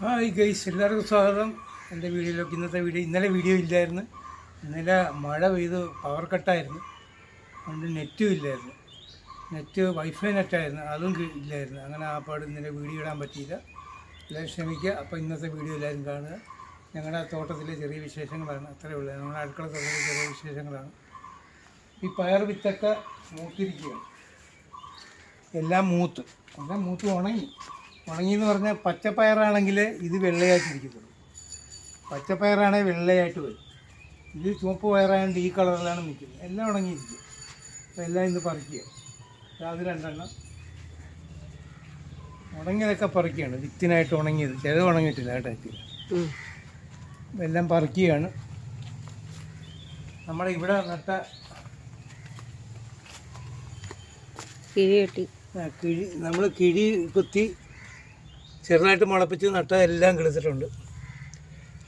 Hi guys എല്ലാവർക്കും സ്വാഗതം. എന്റെ വീഡിയോയിലേക്ക് ഇന്നത്തെ വീഡിയോ ഇന്നലെ വീഡിയോ ഇല്ലായിരുന്നു. ഇന്നലെ മഴ പെയ്ത് പവർ കട്ടായിരുന്നു അതുകൊണ്ട് നെറ്റും ഇല്ലായിരുന്നു. നെറ്റ് വൈഫൈ നെറ്റായിരുന്നു അതും ഇല്ലായിരുന്നു. അങ്ങനെ ആ പാട് ഇന്നലെ വീഡിയോ ഇടാൻ പറ്റിയില്ല. എല്ലാവരും ക്ഷമിക്കുക. അപ്പോൾ ഇന്നത്തെ വീഡിയോ എല്ലാവരും കാണുക. ഞങ്ങളുടെ തോട്ടത്തിലെ ചെറിയ വിശേഷങ്ങളാണ്. അത്രയേ ഉള്ളൂ. നമ്മുടെ അടുക്കള തോട്ടത്തിലെ ചെറിയ വിശേഷങ്ങളാണ്. ഈ പയർ വിത്തൊക്കെ മൂത്തിരിക്കുകയാണ്. എല്ലാം മൂത്ത്. എല്ലാം മൂത്ത് ഉണങ്ങി. ഉണങ്ങി എന്ന് പറഞ്ഞാൽ പച്ചപ്പയറാണെങ്കിൽ ഇത് വെള്ളയായിട്ടിരിക്കത്തുള്ളൂ പച്ചപ്പയറാണെങ്കിൽ വെള്ളയായിട്ട് വരും. ഇത് ചുവപ്പ് പയറായതുകൊണ്ട് ഈ കളറിലാണ് നിൽക്കുന്നത്. എല്ലാം ഉണങ്ങിയിരിക്കും. അപ്പോൾ എല്ലാം ഇന്ന് പറിക്കുക. അത് രണ്ടെണ്ണം. ഉണങ്ങിയതൊക്കെ പറിക്കുകയാണ്. വിത്തിനായിട്ട് ഉണങ്ങിയത്. ചിലത് ഉണങ്ങിയിട്ടില്ല കേട്ടോ എല്ലാം പറിക്കുകയാണ്. നമ്മുടെ ഇവിടെ നട്ട കിഴി കെട്ടി. ആ, കിഴി നമ്മൾ കിഴി കുത്തി ചെറുതായിട്ട് മുളപ്പിച്ച് നട്ട എല്ലാം കിളിച്ചിട്ടുണ്ട്.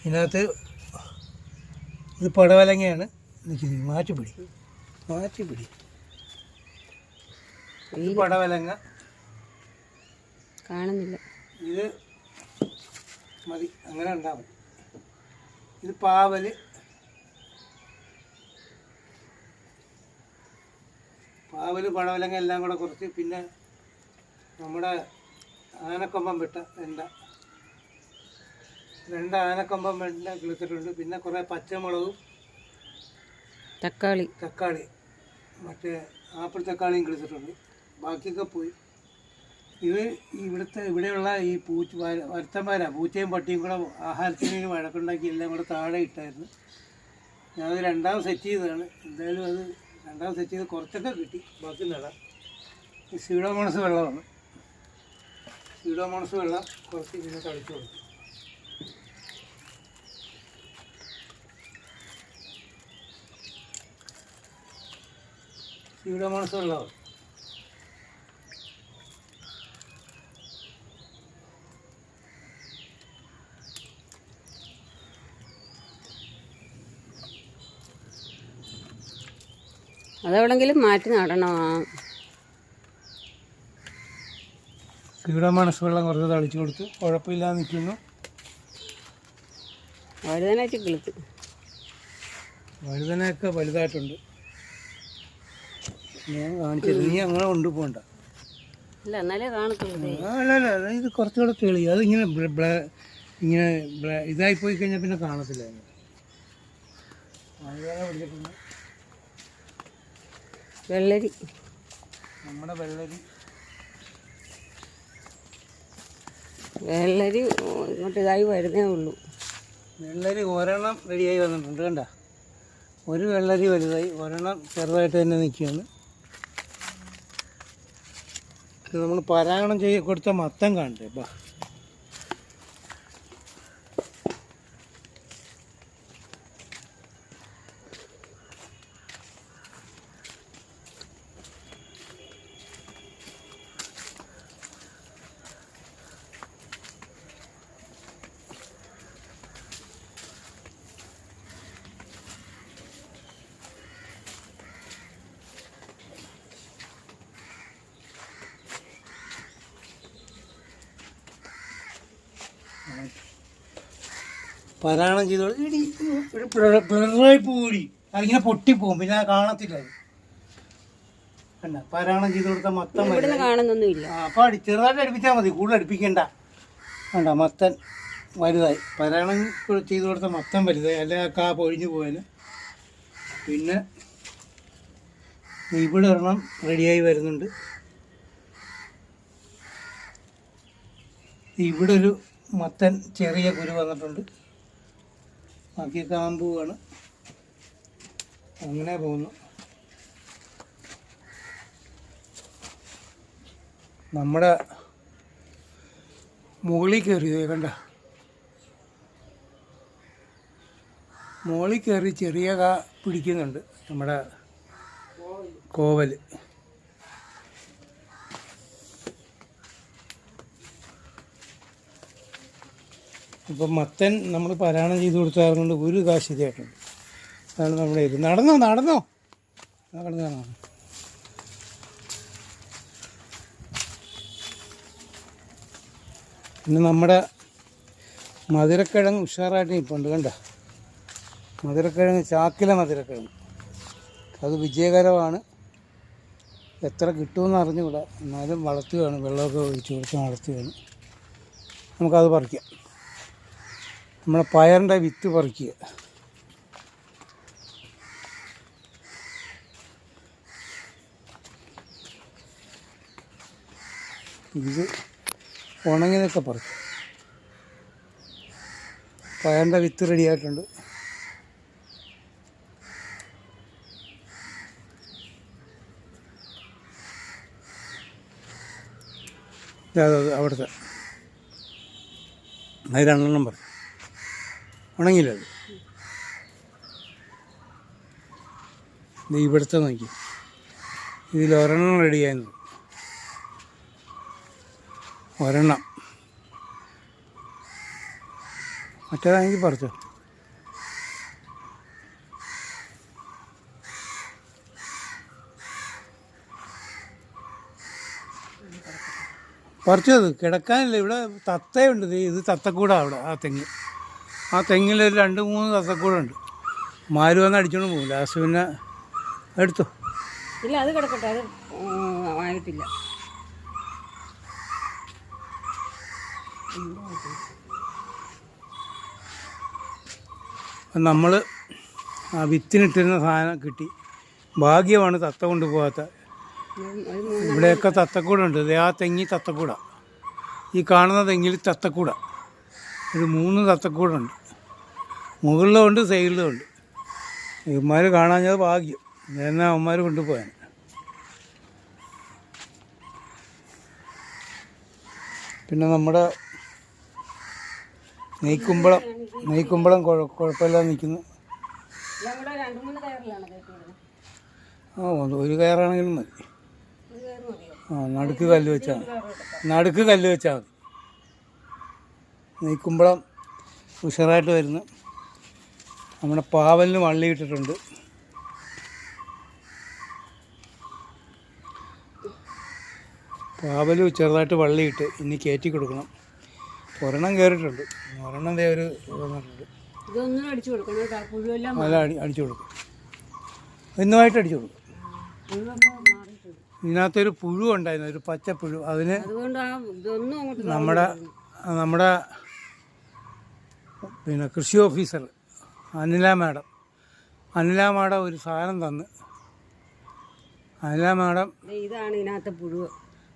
ഇതിനകത്ത് ഇത് പടവലങ്ങയാണ് നിൽക്കുന്നത്. മാറ്റിപ്പിടി മാറ്റിപ്പിടി ഇത് പടവലങ്ങ. കാണുന്നില്ല. ഇത് മതി. അങ്ങനെ ഉണ്ടാവും ഇത് പാവൽ. പാവൽ പടവലങ്ങ എല്ലാം കൂടെ കുറച്ച് പിന്നെ നമ്മുടെ ആനക്കൊമ്പം വെട്ട വെണ്ട. രണ്ട് ആനക്കൊമ്പം വെണ്ട കിളിച്ചിട്ടുണ്ട്. പിന്നെ കുറേ പച്ചമുളകും തക്കാളി. തക്കാളി മറ്റേ ആപ്പിൾ തക്കാളിയും കിളിച്ചിട്ടുണ്ട്. ബാക്കിയൊക്കെ പോയി. ഇത് ഇവിടുത്തെ ഇവിടെയുള്ള ഈ പൂച്ച വരുത്തന്മാരാണ് വരുത്തന്മാരാ. പൂച്ചയും പട്ടിയും കൂടെ ആഹാരത്തിന് വഴക്കുണ്ടാക്കി എല്ലാം കൂടെ താഴെ ഇട്ടായിരുന്നു. ഞാനത് രണ്ടാമത് സെറ്റ് ചെയ്തതാണ്. എന്തായാലും അത് രണ്ടാമത് സെറ്റ് ചെയ്ത് കുറച്ചൊക്കെ കിട്ടി. ബാക്കി നടാം. ഈ സീഡോമോണസ് വെള്ളമാണ്. സീഡോമോണസ് വെള്ളം കുറച്ച് ഇങ്ങനെ തളിച്ചു കൊടുക്കും. സ്യൂഡോമോണസ് വെള്ളം. അതെവിടെങ്കിലും മാറ്റി നടണം? ആ സീഡോമോണസ് വെള്ളം കുറച്ച് തളിച്ചു കൊടുത്ത് കുഴപ്പമില്ലാതെ നിൽക്കുന്നു. വഴുതനൊക്കെ കിളുത്ത് വഴുതനയൊക്കെ വലുതായിട്ടുണ്ട്. ഞാൻ കാണിച്ചത്. നീ അങ്ങനെ കൊണ്ടുപോകണ്ട. ഇല്ല എന്നാലേ കാണത്തുള്ളൂ. അല്ല ഇത് കുറച്ചുകൂടെ തെളി അത് ഇങ്ങനെ ഇതായി പോയി കഴിഞ്ഞാൽ പിന്നെ കാണത്തില്ല. വെള്ളരി. നമ്മുടെ വെള്ളരി. വെള്ളരി ഇങ്ങോട്ട് ഇതായി വരുന്നേ ഉള്ളൂ. വെള്ളരി ഒരെണ്ണം റെഡിയായി വന്നിട്ടുണ്ട് കണ്ട? ഒരു വെള്ളരി വലുതായി ഒരെണ്ണം ചെറുതായിട്ട് തന്നെ നിൽക്കുകയാണ്. നമ്മൾ പരാഗണം ചെയ്ത് കൊടുത്ത മത്തം കാണണ്ടേ ബാ. പരാഗണം ചെയ്തോളൂ. ഇടി ഒരു പിള- പിളറായി പോടി. അതിങ്ങനെ പൊട്ടിപ്പോകും പിന്നെ കാണത്തില്ല പരാണം കണ്ട ചെയ്ത് കൊടുത്ത മത്തം അപ്പൊ കാണുന്നൊന്നുമില്ല. ആ അപ്പോൾ അടി ചെറുതായിട്ട് അടുപ്പിച്ചാൽ മതി. കൂടുതൽ അടുപ്പിക്കണ്ട. വേണ്ട മത്തൻ വലുതായി. പരാണം ചെയ്ത് കൊടുത്ത മത്തൻ വലുതായി. അല്ലെങ്കിൽ കാ പൊഴിഞ്ഞു പോയാൽ. പിന്നെ ഇവിടെ ഒരെണ്ണം റെഡിയായി വരുന്നുണ്ട്. ഇവിടെ ഒരു മത്തൻ ചെറിയ കുരു വന്നിട്ടുണ്ട്. ബാക്കി കാമ്പുവാണ് അങ്ങനെ പോകുന്നു നമ്മുടെ മുകളിൽ കയറി ദേ കണ്ട. മുകളിൽ കയറി ചെറിയ കാ പിടിക്കുന്നുണ്ട് നമ്മുടെ കോവൽ ഇപ്പം മത്തൻ നമ്മൾ പാരായണം ചെയ്ത് കൊടുത്തത് കൊണ്ട് ഒരു കാശ് ഇതായിട്ടുണ്ട് അതാണ് നമ്മുടെ ഇത്. നടന്നോ നടന്നോ? നടന്നു. പിന്നെ നമ്മുടെ മധുരക്കിഴങ്ങ് ഉഷാറായിട്ട് നിൽപ്പുണ്ട് കണ്ട? മധുരക്കിഴങ്ങ് ചാക്കിലെ മധുരക്കിഴങ്ങ്. അത് വിജയകരമാണ്. എത്ര കിട്ടുമെന്ന് അറിഞ്ഞുകൂടാ. എന്നാലും വളർത്തുകയാണ്. വെള്ളമൊക്കെ ഒഴിച്ചു കൊടുത്ത് വളർത്തുകയാണ്. നമുക്കത് പറിക്കാം. നമ്മളെ പയറിന്റെ വിത്ത് പറിക്കുക. ഇത് ഉണങ്ങിയതൊക്കെ പറിച്ചു പയറിന്റെ വിത്ത് റെഡിയായിട്ടുണ്ട് അതെ അതെ അവിടുത്തെ. അതിൽ രണ്ടെണ്ണം പറഞ്ഞു ഉണങ്ങിയില്ല അത് ഇത് ഇവിടുത്തെ നോക്കി. ഇതിൽ ഒരെണ്ണം റെഡിയായിരുന്നു ഒരെണ്ണം. മറ്റേതാണെങ്കിൽ പറിച്ചോ. പറിച്ചത് കിടക്കാനില്ല. ഇവിടെ തത്തയുണ്ട്. ഇത് തത്തക്കൂടാ അവിടെ ആ തെങ്ങ്. ആ തെങ്ങിൽ ഒരു രണ്ട് മൂന്ന് തത്തക്കൂടുണ്ട് മാരു വന്ന് അടിച്ചോണ്ട് പോകും. ലാസ്റ്റ് പിന്നെ എടുത്തു. ഇല്ല അത് കിടക്കട്ടെ. അത് ആയിട്ടില്ല. നമ്മൾ ആ വിത്തിനിട്ടിരുന്ന സാധനം കിട്ടി. ഭാഗ്യമാണ് തത്ത കൊണ്ടുപോകാത്ത. ഇവിടെയൊക്കെ തത്തക്കൂടുണ്ട്. ആ തെങ്ങി തത്തക്കൂട. ഈ കാണുന്ന തെങ്ങിൽ തത്തക്കൂട. ഒരു മൂന്ന് തത്തക്കൂടുണ്ട്. മുകളിലും ഉണ്ട് സൈഡിലും ഉണ്ട് ഇവന്മാർ കാണാഞ്ഞത് ഭാഗ്യം. എന്നാൽ അവന്മാർ കൊണ്ടുപോയാൻ. പിന്നെ നമ്മുടെ നെയ്ക്കുമ്പളം നെയ്ക്കുമ്പളം കുഴ കുഴപ്പമില്ലാതെ നിൽക്കുന്നു. ആ ഒരു കയറാണെങ്കിലും മതി. ആ നടുക്ക് കല്ല് വെച്ചാൽ നടുക്ക് കല്ല് വെച്ചാൽ മതി. നെയ്ക്കുമ്പളം ഉഷാറായിട്ട് വരുന്നു നമ്മുടെ പാവലിന് വള്ളി ഇട്ടിട്ടുണ്ട്. പാവൽ ചെറുതായിട്ട് വള്ളിയിട്ട് ഇനി കയറ്റി കൊടുക്കണം. ഒരെണ്ണം കയറിയിട്ടുണ്ട്. ഒരെണ്ണം ദേ ഒരു വന്നിട്ടുണ്ട്. അല്ല അടിച്ചു കൊടുക്കും. ഇന്നുമായിട്ട് അടിച്ചു കൊടുക്കും. ഇതിനകത്തൊരു പുഴു ഉണ്ടായിരുന്നു. ഒരു പച്ച പുഴു അതിന് നമ്മുടെ നമ്മുടെ പിന്നെ കൃഷി officer Anila madam. Anila madam ഒരു സാധനം തന്ന്. അനില മാഡം ഇതാണ് ഇതിനകത്ത് പുഴുവ്.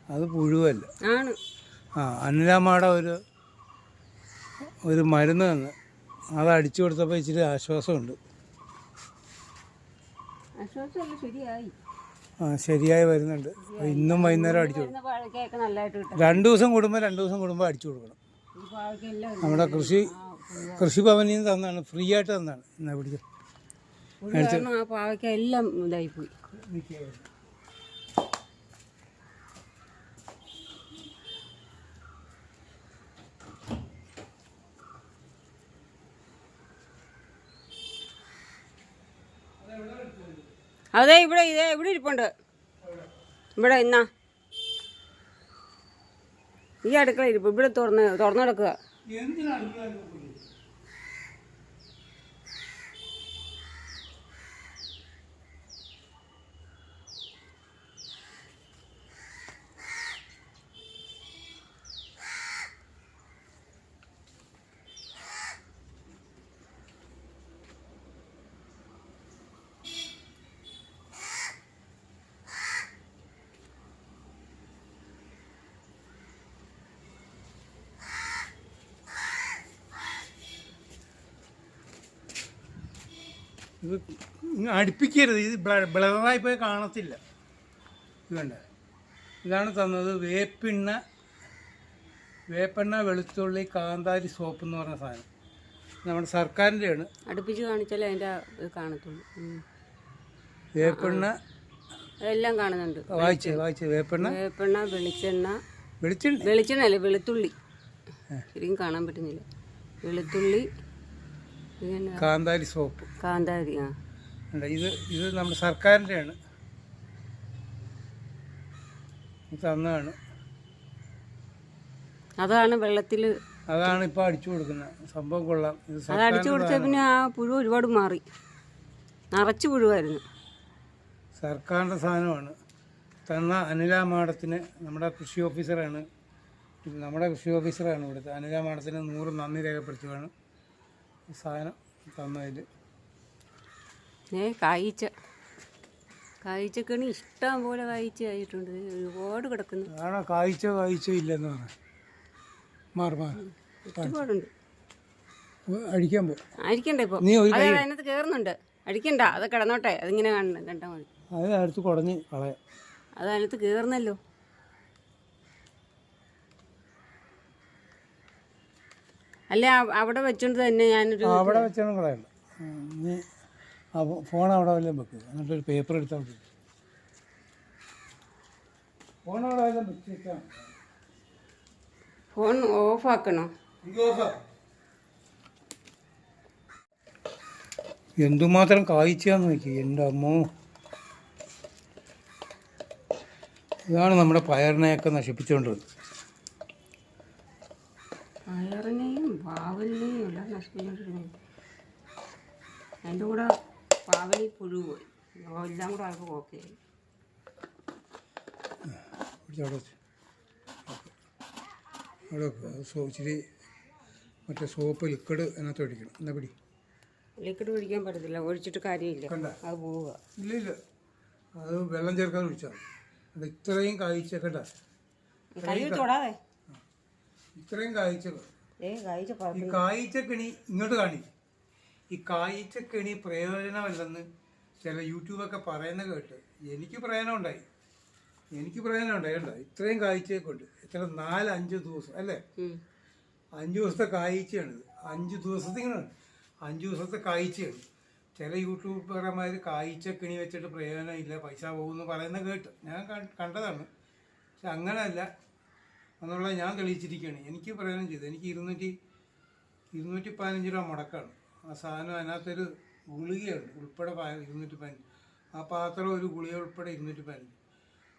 അത് പുഴുവല്ല. ആണ്. ആ അനില മാഡം ഒരു ഒരു മരുന്ന് തന്ന്. അത് അടിച്ചു കൊടുത്തപ്പോൾ ഇച്ചിരി ആശ്വാസമുണ്ട്. ആ ശരിയായി വരുന്നുണ്ട്. ഇന്നും വൈകുന്നേരം അടിച്ചു കൊടുക്കും. രണ്ടു ദിവസം കൂടുമ്പോൾ രണ്ട് ദിവസം കൂടുമ്പോൾ അടിച്ചു കൊടുക്കണം. നമ്മുടെ കൃഷി കൃഷിഭവനിൽ നിന്ന് തന്നാണ് ഫ്രീ ആയിട്ട് തന്നാണ്. എന്നാ കാരണം ആ പാവയ്ക്ക എല്ലാം ഇതായിപ്പോയി. അതെ ഇവിടെ ഇതേ ഇവിടെ ഇരിപ്പുണ്ട്. ഇവിടെ ഇന്നാ. ഈ അടുക്കള ഇരിപ്പ്. ഇവിടെ തുറന്ന് തുറന്നു കിടക്കുക ഇത് അടുപ്പിക്കരുത്. ഇത് ബ്ല- ബ്ലറായി പോയി കാണത്തില്ല. ഇത് വേണ്ട ഇതാണ് തന്നത് വേപ്പെണ്ണ വേപ്പെണ്ണ വെളുത്തുള്ളി കാന്താരി സോപ്പ് എന്ന് പറഞ്ഞ സാധനം. നമ്മുടെ സർക്കാരിന്റെയാണ് അടുപ്പിച്ച് കാണിച്ചാലേ അതിന്റെ കാണത്തുള്ളൂ. വേപ്പെണ്ണ. എല്ലാം കാണുന്നുണ്ട്. വായിച്ച് വായിച്ച്. വേപ്പെണ്ണ? വേപ്പെണ്ണ വെളിച്ചെണ്ണ. വെളിച്ചെണ്ണ? വെളിച്ചെണ്ണ അല്ലേ വെളുത്തുള്ളി ശരിക്കും കാണാൻ പറ്റുന്നില്ല. വെളുത്തുള്ളി കാന്താരി സോപ്പ്. കാന്താരി ആ. ഇത് ഇത് നമ്മുടെ സർക്കാരിന്റെയാണ് ആണ് തന്നതാണ്. അതാണ് വെള്ളത്തിൽ അതാണ് ഇപ്പോൾ അടിച്ചു കൊടുക്കുന്നത്. സംഭവം കൊള്ളാം. അത് അടിച്ചു കൊടുത്താൽ കൊടുത്ത പിന്നെ ആ പുഴു ഒരുപാട് മാറി. നിറച്ചു പുഴുവായിരുന്നു. സർക്കാരിന്റെ സാധനമാണ്. തന്ന അനില മാഡത്തിന് നമ്മുടെ കൃഷി ഓഫീസറാണ്. നമ്മുടെ കൃഷി ഓഫീസറാണ് ഇവിടുത്തെ അനില മാഡത്തിന് നൂറ് നന്ദി രേഖപ്പെടുത്തുകയാണ് സാധനം തന്നതിൽ ഏ കായ്ച്ച. കായ്ച്ചക്കണി ഇഷ്ടം പോലെ കായ്ച്ച ആയിട്ടുണ്ട്. ഒരുപാട് കിടക്കുന്നു. ആണോ കായ്ച്ച കായ്ച്ച ഇല്ലെന്ന് പറഞ്ഞു മാറി മാറി. ഒരുപാടുണ്ട്. അടിക്കാൻ പോ. അടിക്കണ്ട ഇപ്പോൾ നീ ഒരു അത് അതിനകത്ത് കയറുന്നുണ്ട് അടിക്കണ്ട അത് കിടന്നോട്ടെ. അതിങ്ങനെ കാണണം കണ്ടാൽ മതി. അത് അടുത്ത് കുടഞ്ഞ് കളയാം. അത് അതിനകത്ത് കയറുന്നല്ലോ അല്ല അവിടെ വെച്ചോണ്ട് തന്നെ ഞാനൊരു അവിടെ വെച്ചോണ്ട് കളയണ്ട നീ ആ ഫോൺ അവിടെ വല്ലതും വെക്കുക എന്നിട്ടൊരു പേപ്പർ എടുത്താൽ മതി. ഫോൺ ഓഫ് ആക്കണോ? വെച്ചേക്കാം ഫോൺ ഓഫാക്കണോ എന്തുമാത്രം കായ്ച്ചാന്ന് നോക്കി. എന്റെ അമ്മോ. ഇതാണ് നമ്മുടെ പയറിനെയൊക്കെ നശിപ്പിച്ചുകൊണ്ടിരുന്നത് പയറിനെയും പാവലിനെയും എല്ലാം എന്റെ അതിന്റെ കൂടെ പാവലി പുഴു പോയി എല്ലാം കൂടെ ആൾക്ക് ഓക്കെ ആയി. അവിടെ ഇച്ചിരി മറ്റേ സോപ്പ് ലിക്വിഡ് അതിനകത്ത് ഒഴിക്കണം. എന്നാ പിടി? ലിക്വിഡ് ഒഴിക്കാൻ പറ്റത്തില്ല. ഒഴിച്ചിട്ട് കാര്യമില്ല. കണ്ട. അത് പോവുക. ഇല്ല ഇല്ല. അത് വെള്ളം ചേർക്കാതെ ഒഴിച്ചാൽ അത് ഇത്രയും കായ്ച്ചേക്കണ്ട കൈ ഇത്രയും കായ്ച്ച ഈ കായ്ച്ചക്കണി ഇങ്ങോട്ട് കാണി ഈ കായ്ച്ചക്കണി പ്രയോജനമല്ലെന്ന് ചില യൂട്യൂബൊക്കെ പറയുന്ന കേട്ട് എനിക്ക് പ്രയോജനം ഉണ്ടായി എനിക്ക് പ്രയോജനം ഉണ്ടായി കണ്ടോ? ഇത്രയും കായ്ച്ചയൊക്കെ എത്ര? നാല് അഞ്ച് ദിവസം അല്ലേ? അഞ്ച് ദിവസത്തെ കായ്ച്ചയാണിത് അഞ്ച് ദിവസത്തിന് അഞ്ച് ദിവസത്തെ കായ്ച്ചയാണ് ചില യൂട്യൂബർമാർ കായ്ച്ചക്കിണി വെച്ചിട്ട് പ്രയോജനമില്ല പൈസ പോകുമെന്ന് പറയുന്ന കേട്ട്. ഞാൻ കണ്ടതാണ്. പക്ഷെ അങ്ങനെയല്ല. എന്നുള്ള ഞാൻ തെളിയിച്ചിരിക്കുകയാണ്. എനിക്ക് പ്രയോജനം ചെയ്തു. എനിക്ക് ഇരുന്നൂറ്റി ഇരുന്നൂറ്റി പതിനഞ്ച് രൂപ മുടക്കാണ്. ആ സാധനം അതിനകത്തൊരു ഗുളികയുണ്ട്. ഉൾപ്പെടെ ഇരുന്നൂറ്റി പതിനഞ്ച്. ആ പാത്രം ഒരു ഗുളിക ഉൾപ്പെടെ ഇരുന്നൂറ്റി പതിനഞ്ച്.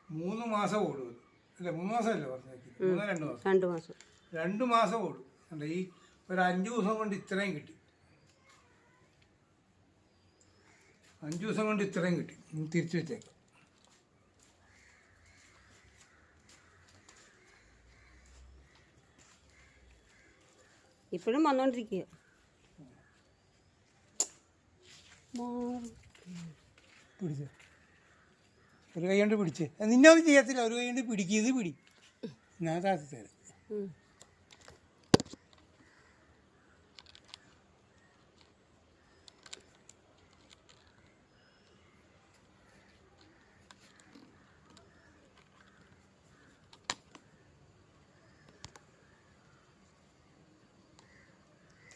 മൂന്ന് മാസം ഓടും അല്ല മൂന്ന് മാസമല്ലേ പറഞ്ഞേക്കി? മൂന്നോ രണ്ട് മാസം? രണ്ട് മാസം. രണ്ട് മാസം ഓടും. അല്ല ഈ ഒരു അഞ്ച് ദിവസം കൊണ്ട് ഇത്രയും കിട്ടി. അഞ്ച് ദിവസം കൊണ്ട് ഇത്രയും കിട്ടി. തിരിച്ചു വെച്ചേക്കാം. ഇപ്പോഴും വന്നോണ്ടിരിക്കുക പിടിച്ച്. ഒരു കൈ കൊണ്ട് പിടിച്ച്. നിന്നെ ഒന്നും ചെയ്യത്തില്ല. ഒരു കൈ കൊണ്ട് പിടിക്കുക ഇത് പിടി. ഞാൻ താത്തി തരാം.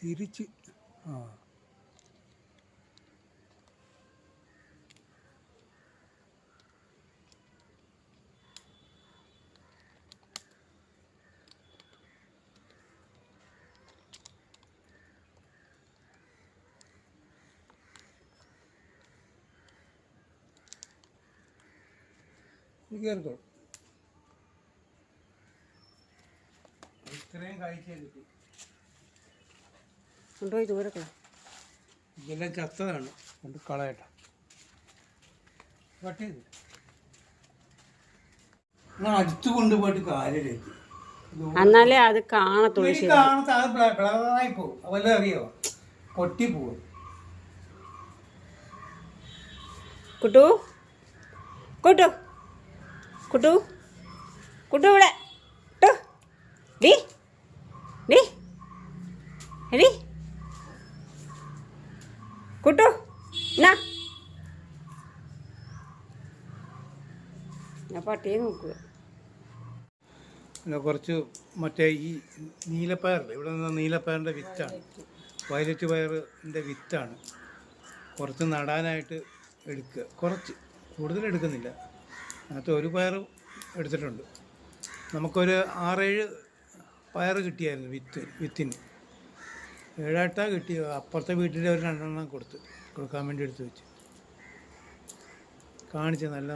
തിരിച്ച് ആ. ഇത്രയും കാഴ്ച കിട്ടി. കൊണ്ടുപോയി ദൂരക്കള ഇതെല്ലാം ചത്തതാണ്. കൊണ്ട് കളയട്ടെ. കട്ട് ചെയ്ത് എന്നാ അടുത്ത് കൊണ്ടുപോയിട്ട് കാര്യമില്ല എന്നാലേ അത് കാണത്തുള്ളൂ ശരി കാണാത്ത അത് ബ്ലറായി പോകും. വല്ല അറിയോ? പൊട്ടി പോകും. കുട്ടു. കുട്ടു. കുട്ടു. കുട്ടു ഇവിടെ കുട്ടു ഡി ഡി എടി കുട്ടു എന്നാ ഞാൻ പട്ടിയെ നോക്കുക. പിന്നെ കുറച്ച് മറ്റേ ഈ നീലപ്പയറില്ലേ? ഇവിടെ നിന്ന് നീലപ്പയറിന്റെ വിത്താണ്. വയലറ്റ് പയറിന്റെ വിത്താണ്. കുറച്ച് നടാനായിട്ട് എടുക്കുക. കുറച്ച് കൂടുതൽ എടുക്കുന്നില്ല. അതിനകത്ത് ഒരു പയർ എടുത്തിട്ടുണ്ട്. നമുക്കൊരു ആറേഴ് പയർ കിട്ടിയായിരുന്നു വിത്ത് വിത്തിന്. ഏഴാട്ടാ കിട്ടി അപ്പുറത്തെ വീട്ടിന്റെ ഒരു രണ്ടെണ്ണം കൊടുത്ത് കൊടുക്കാൻ വേണ്ടി എടുത്ത് വെച്ച്. കാണിച്ച് നല്ല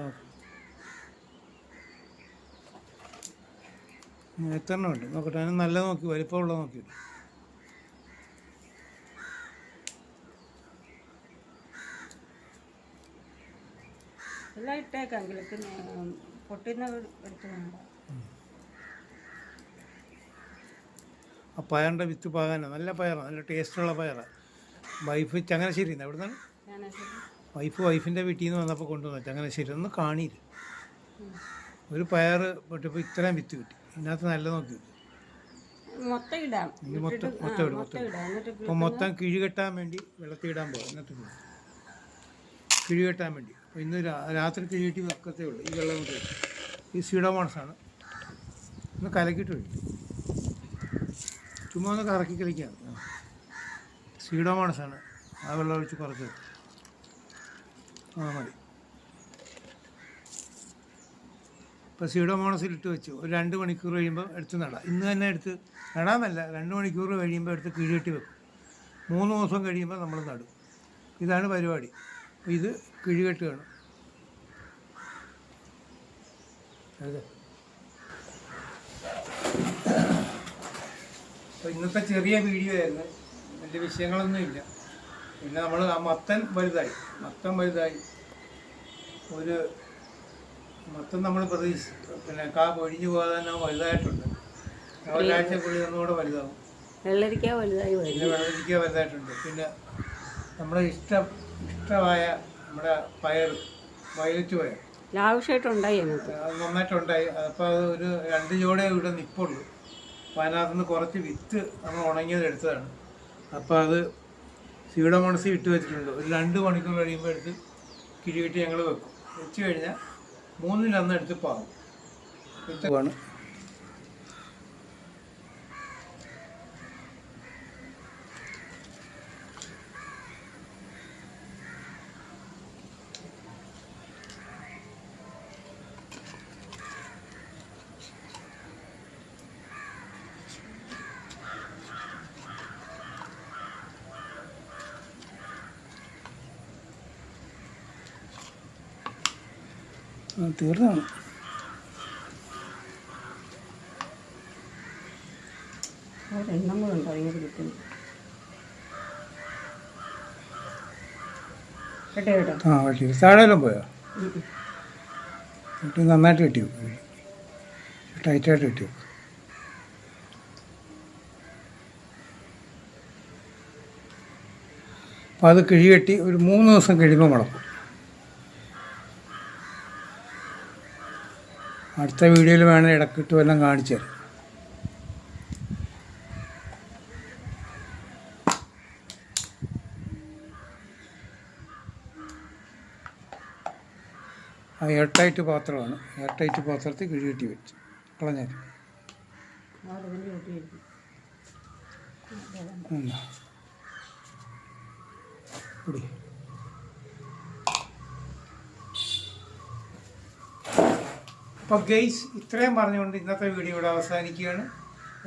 നോക്കും എത്ര ഉണ്ട്. നോക്കട്ടെ അതിന് നല്ല നോക്കി വലിപ്പമുള്ള നോക്കി. എല്ലാം ഇട്ടേക്കാം കിളിക്കുന്ന പൊട്ടുന്ന എടുത്ത് വേണ്ട ആ പയറിന്റെ വിത്ത് പാകാനാണ് നല്ല പയറാണ് നല്ല ടേസ്റ്റുള്ള പയറാണ് വൈഫ് ചങ്ങനാശ്ശേരി എവിടെ നിന്നാണ് വൈഫ് വൈഫിന്റെ വീട്ടിൽ നിന്ന് വന്നപ്പോൾ കൊണ്ടുവന്നു ചങ്ങനാശ്ശേരി ഒന്ന് കാണിയില്ല ഒരു പയർ പൊട്ടിപ്പോൾ ഇത്രയും വിത്ത് കിട്ടി. ഇതിനകത്ത് നല്ല നോക്കി. മൊത്തം ഇടാം. മൊത്തം ഇടും മൊത്തം അപ്പോൾ മൊത്തം കിഴി കെട്ടാൻ വേണ്ടി വെള്ളത്തിൽ ഇടാൻ പോകും എന്നിട്ട് പോകും കിഴി കെട്ടാൻ വേണ്ടി. അപ്പോൾ ഇന്ന് രാത്രി കിഴി കെട്ടി വെക്കത്തേ ഉള്ളൂ. ഈ വെള്ളം കൊണ്ട് ഈ സീഡോമോണസാണ്. ഒന്ന് കലക്കിട്ട് ഒഴിക്കും. ചുമ്മാ ഒന്ന് കറക്കി കളിക്കാം. സീഡോമോണസാണ്. ആ വെള്ളം ഒഴിച്ച് കുറച്ച് ആ മതി. ഇപ്പോൾ സീഡോമോണസിൽ ഇട്ട് വെച്ചു. ഒരു രണ്ട് മണിക്കൂർ കഴിയുമ്പോൾ എടുത്ത് നടാം. ഇന്ന് തന്നെ എടുത്ത് നടാമെന്നല്ല രണ്ട് മണിക്കൂർ കഴിയുമ്പോൾ എടുത്ത് കിഴിയിട്ട് വെക്കും. മൂന്ന് ദിവസം കഴിയുമ്പോൾ നമ്മൾ നടും. ഇതാണ് പരിപാടി. ഇത് കിഴികെട്ടുകയാണ്. അതെ. അപ്പോൾ ഇന്നത്തെ ചെറിയ വീഡിയോ ആയിരുന്നു വലിയ വിഷയങ്ങളൊന്നുമില്ല പിന്നെ നമ്മൾ ആ മത്തൻ വലുതായി. മത്തൻ വലുതായി. ഒരു മൊത്തം നമ്മൾ പ്രതീക്ഷ പിന്നെ കാ പൊഴിഞ്ഞു പോകാതെ തന്നെ വലുതായിട്ടുണ്ട് ഒരാഴ്ചക്കുള്ളിൽ ഒന്നുകൂടെ വലുതാവും. വെള്ളരിക്ക വലുതായി പിന്നെ വെള്ളരിക്ക വലുതായിട്ടുണ്ട്. പിന്നെ നമ്മുടെ ഇഷ്ടം ഇഷ്ടമായ നമ്മുടെ പയർ വയലറ്റ് പയർ. ലാവശ്യമായിട്ടുണ്ടായി അത് നന്നായിട്ടുണ്ടായി. അപ്പോൾ അത് ഒരു രണ്ട് ജോഡേ ഇവിടെ നിൽപ്പുള്ളൂ അപ്പോൾ അതിനകത്തുനിന്ന് കുറച്ച് വിത്ത് നമ്മൾ ഉണങ്ങിയത് എടുത്തതാണ്. അപ്പോൾ അത് സീഡമണസി ഇട്ട് വെച്ചിട്ടുണ്ട്. ഒരു രണ്ട് മണിക്കൂർ കഴിയുമ്പോൾ എടുത്ത് കിഴികിട്ടി ഞങ്ങൾ വെക്കും. വെച്ച് കഴിഞ്ഞാൽ മൂന്നിലന്ന് എടുത്ത് വിത്താണ് ഒരെണ്ണം കൂടെ ഉണ്ടോ ഇങ്ങനെ കേട്ടോ ആ വെട്ടി. താഴെല്ലാം പോയോ? വെട്ടി നന്നായിട്ട് കെട്ടി വെക്കും. ടൈറ്റായിട്ട് കെട്ടി വെക്കും. അപ്പോൾ അത് കിഴി കെട്ടി ഒരു മൂന്ന് ദിവസം കഴിയുമ്പോൾ മുളക്കും അടുത്ത വീഡിയോയിൽ വേണം ഇടക്കിട്ട് എല്ലാം കാണിച്ചു തരാം. ആ എയർ ടൈറ്റ് പാത്രമാണ്. എയർ ടൈറ്റ് പാത്രത്തിൽ കിഴി കിട്ടി വെച്ച് കളഞ്ഞാൽ പിടി അപ്പോൾ ഗെയ്സ് ഇത്രയും പറഞ്ഞുകൊണ്ട് ഇന്നത്തെ വീഡിയോ ഇവിടെ അവസാനിക്കുകയാണ്.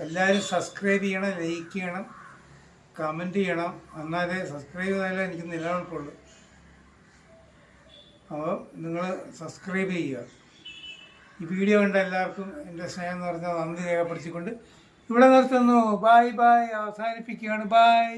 എല്ലാവരും സബ്സ്ക്രൈബ് ചെയ്യണം ലൈക്ക് ചെയ്യണം കമന്റ് ചെയ്യണം. എന്നാലേ സബ്സ്ക്രൈബ് ചെയ്താലേ എനിക്ക് നിലനിൽപ്പുള്ളൂ. അപ്പോൾ നിങ്ങൾ സബ്സ്ക്രൈബ് ചെയ്യുക. ഈ വീഡിയോ കണ്ട എല്ലാവർക്കും എന്റെ സ്നേഹം നിറഞ്ഞ നന്ദി രേഖപ്പെടുത്തിക്കൊണ്ട് ഇവിടെ നിർത്തുന്നു. ബായ് ബായ് അവസാനിപ്പിക്കുകയാണ്. ബായ്